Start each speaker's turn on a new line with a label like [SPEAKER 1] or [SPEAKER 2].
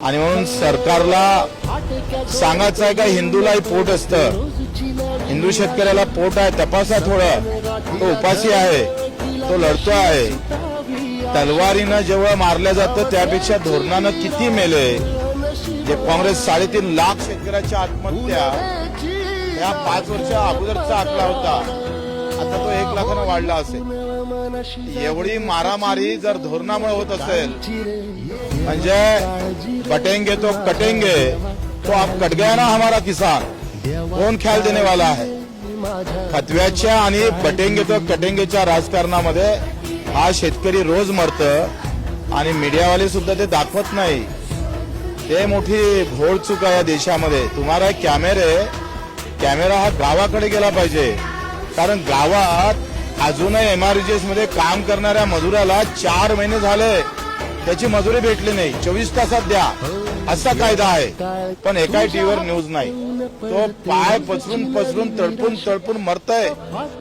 [SPEAKER 1] आणि म्हणून सरकारला सांगायचं आहे का हिंदूलाही पोट असतं. हिंदू शेतकऱ्याला पोट आहे तपासा थोडं. तो उपाशी आहे तो लढतो आहे. तलवारीनं जेव्हा मारलं जातं त्यापेक्षा धोरणानं किती मेले? जे काँग्रेस साडेतीन लाख शेतकऱ्याच्या आत्महत्या या पाच वर्षा अगोदरचा आकडा होता. आता तो एक लाखानं वाढला असेल. एवढी मारामारी जर धोरणामुळे होत असेल म्हणजे बटेंगे तो कटेंगे तो आप कट गया ना हमारा किसान. कोण ख्याल देने वाला है? फतव्याच्या आणि बटेंगे तो कटेंगेच्या राजकारणामध्ये हा शेतकरी रोज मरत आणि मीडियावाले सुद्धा ते दाखवत नाही. ते मोठी घोड चूक आहे या देशामध्ये. तुम्हाला कॅमेरे कॅमेरा हा गावाकडे गेला पाहिजे. कारण गावात अजूनही एमआरजीएसमध्ये काम करणाऱ्या मजुराला चार महिने झाले. त्याची मजुरी भेटली नाही. चोवीस तासात द्या. असा कायदा आहे. पण एकाही टीव्हीवर न्यूज नाही. तो पाय पसरून पसरून तळपून तळपून मरतय.